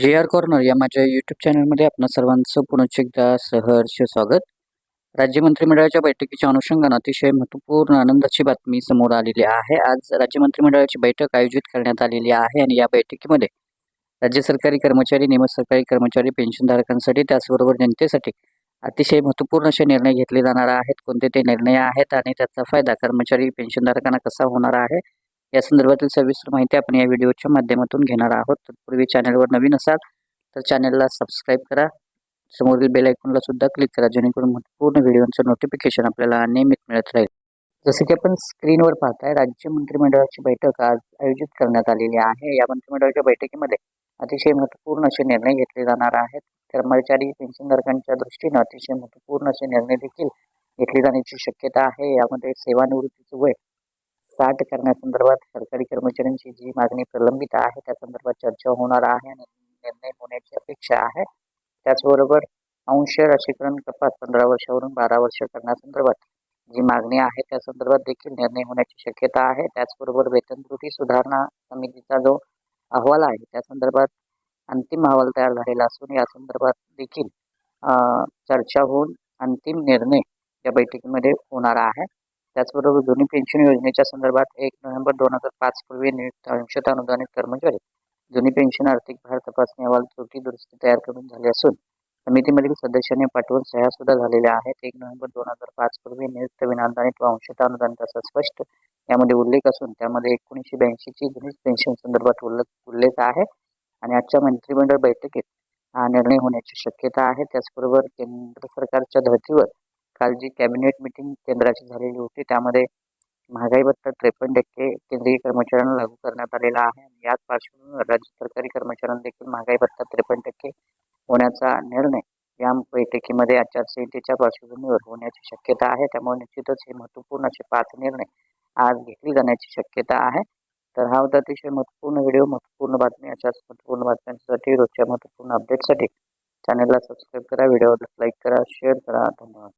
जे R corner या माझ्या यूट्यूब चॅनलमध्ये आपणा सर्वांचं पुनश्च एकदा सहर्ष स्वागत. राज्य मंत्रिमंडळाच्या बैठकीच्या अनुषंगानं अतिशय महत्त्वपूर्ण आनंदाची बातमी समोर आलेली आहे. आज राज्य मंत्रिमंडळाची बैठक आयोजित करण्यात आलेली आहे आणि या बैठकीमध्ये राज्य सरकारी कर्मचारी नियमित सरकारी कर्मचारी पेन्शनधारकांसाठी त्याचबरोबर जनतेसाठी अतिशय महत्त्वपूर्ण असे निर्णय घेतले जाणार आहेत. कोणते ते निर्णय आहेत आणि त्याचा फायदा कर्मचारी पेन्शनधारकांना कसा होणार आहे? या संदर्भातील सविस्तर माहिती आपण या व्हिडिओच्या माध्यमातून घेणार आहोत. तत्पूर्वी चॅनलवर नवीन असाल तर चॅनलला सबस्क्राईब करा. समोरील बेल आयकॉनला सुद्धा क्लिक करा जेणेकरून पूर्ण व्हिडिओचं नोटिफिकेशन आपल्याला नियमित मिळत राहील. जसे की आपण स्क्रीनवर पाहताय राज्य मंत्रिमंडळाची बैठक आज आयोजित करण्यात आलेली आहे. या मंत्रिमंडळाच्या बैठकीमध्ये अतिशय महत्त्वपूर्ण असे निर्णय घेतले जाणार आहेत. कर्मचारी पेन्शनधारकांच्या दृष्टीनं अतिशय महत्त्वपूर्ण असे निर्णय देखील घेतले जाण्याची शक्यता आहे. यामध्ये सेवानिवृत्तीचं वय साठ करण्यासंदर्भात सरकारी कर्मचाऱ्यांची जी मागणी प्रलंबित आहे त्या संदर्भात चर्चा होणार आहे आणि निर्णय होण्याची अपेक्षा आहे. त्याचबरोबर अंश लसीकरण कपात पंधरा वर्षावरून बारा वर्ष करण्यासंदर्भात जी मागणी आहे त्या संदर्भात देखील निर्णय होण्याची शक्यता आहे. त्याचबरोबर वेतन त्रुटी सुधारणा समितीचा जो अहवाल आहे त्या संदर्भात अंतिम अहवाल तयार झालेला असून या संदर्भात देखील चर्चा होऊन अंतिम निर्णय या बैठकीमध्ये होणार आहे. त्याचबरोबर दोन्ही पेन्शन योजनेच्या संदर्भात एक नोव्हेंबर दोन हजार पाच पूर्वी नियुक्त अंशत अनुदानित कर्मचारी. जुनी पेन्शन आर्थिक भार तपासणी अहवाल त्रुटी दुरुस्ती तयार करून झाले असून समितीमधील सदस्यांनी पाठवून सह्या सुद्धा झालेल्या आहेत. एक नोव्हेंबर दोन हजार पाच पूर्वी नियुक्त विनादानित व अंशता अनुदानित असा स्पष्ट यामध्ये उल्लेख असून त्यामध्ये एकोणीसशे ब्याऐंशीची जुनीच पेन्शन संदर्भात उल्लेख उल्लेख आहे आणि आजच्या मंत्रिमंडळ बैठकीत हा निर्णय होण्याची शक्यता आहे. त्याचबरोबर केंद्र सरकारच्या धर्तीवर काल जी कॅबिनेट मिटिंग केंद्राची झालेली होती त्यामध्ये महागाई भत्ता त्रेपन्न टक्के केंद्रीय कर्मचाऱ्यांना लागू करण्यात आलेला आहे. याच पार्श्वभूमीवर राज्य सरकारी कर्मचाऱ्यांना देखील महागाई भत्ता त्रेपन्न टक्के होण्याचा निर्णय या बैठकीमध्ये आचारसंहितेच्या पार्श्वभूमीवर होण्याची शक्यता आहे. त्यामुळे निश्चितच हे महत्त्वपूर्ण असे पाच निर्णय आज घेतली जाण्याची शक्यता आहे. तर हा होता अतिशय महत्त्वपूर्ण व्हिडिओ महत्त्वपूर्ण बातमी. अशाच महत्त्वपूर्ण बातम्यांसाठी रोजच्या महत्त्वपूर्ण अपडेटसाठी चॅनलला सबस्क्राईब करा. व्हिडिओला लाईक करा शेअर करा. धन्यवाद.